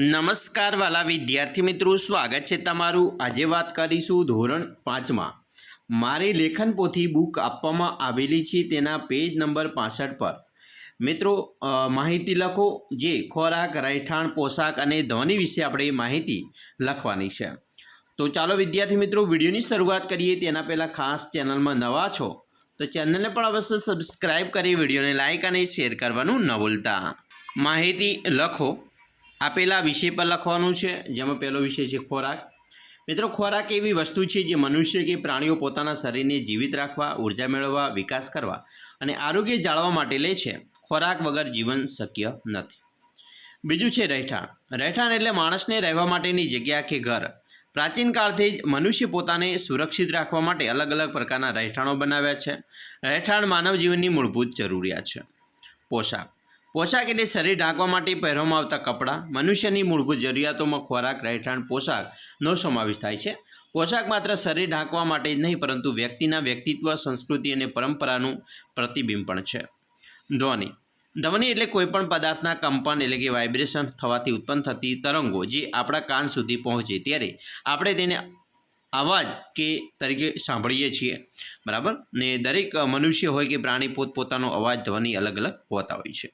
નમસ્કાર વાલા વિદ્યાર્થી મિત્રો, સ્વાગત છે તમારું. આજે વાત કરીશું ધોરણ પાંચમાં. મારી લેખન પોથી બુક આપવામાં આવેલી છે તેના પેજ નંબર પાસઠ પર. મિત્રો માહિતી લખો જે ખોરાક, રહેઠાણ, પોશાક અને ધ્વનિ વિશે આપણે માહિતી લખવાની છે. તો ચાલો વિદ્યાર્થી મિત્રો, વિડીયોની શરૂઆત કરીએ. તેના પહેલાં ખાસ ચેનલમાં નવા છો, તો ચેનલને પણ અવશ્ય સબસ્ક્રાઇબ કરી વિડીયોને લાઇક અને શેર કરવાનું ન ભૂલતા. માહિતી લખો. આપેલા વિષય પર લખવાનું છે, જેમાં પહેલો વિષય છે ખોરાક. મિત્રો, ખોરાક એવી વસ્તુ છે જે મનુષ્ય કે પ્રાણીઓ પોતાના શરીરને જીવિત રાખવા, ઊર્જા મેળવવા, વિકાસ કરવા અને આરોગ્ય જાળવવા માટે લે છે. ખોરાક વગર જીવન શક્ય નથી. બીજું છે રહેઠાણ. રહેઠાણ એટલે માણસને રહેવા માટેની જગ્યા કે ઘર. પ્રાચીન કાળથી જ મનુષ્ય પોતાને સુરક્ષિત રાખવા માટે અલગ અલગ પ્રકારના રહેઠાણો બનાવ્યા છે. રહેઠાણ માનવ જીવનની મૂળભૂત જરૂરિયાત છે. પોશાક. પોશાક એટલે શરીર ઢાંકવા માટે પહેરવામાં આવતા કપડાં, મનુષ્યની મૂળભૂત જરૂરિયાતોમાં ખોરાક, રહેઠાણ, પોશાકનો સમાવેશ થાય છે. પોશાક માત્ર શરીર ઢાંકવા માટે જ નહીં, પરંતુ વ્યક્તિના વ્યક્તિત્વ, સંસ્કૃતિ અને પરંપરાનું પ્રતિબિંબ પણ છે. ધ્વનિ. ધ્વનિ એટલે કોઈપણ પદાર્થના કંપન એટલે કે વાઇબ્રેશન થવાથી ઉત્પન્ન થતી તરંગો, જે આપણા કાન સુધી પહોંચે ત્યારે આપણે તેને અવાજ કે તરીકે સાંભળીએ છીએ. બરાબર? ને દરેક મનુષ્ય હોય કે પ્રાણી પોતપોતાનો અવાજ, ધ્વનિ અલગ અલગ હોતા હોય છે.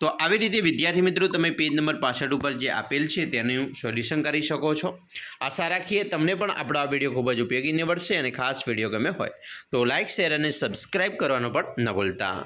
તો આવી રીતે વિદ્યાર્થી મિત્રો તમે પેજ નંબર પાસઠ ઉપર જે આપેલ છે તેનું સોલ્યુશન કરી શકો છો. આશા રાખીએ તમને પણ આપણો આ વીડિયો ખૂબ જ ઉપયોગી નીવડશે અને ખાસ વીડિયો ગમે હોય તો લાઇક શેર અને સબસ્ક્રાઇબ કરવાનું પણ ન ભૂલતા.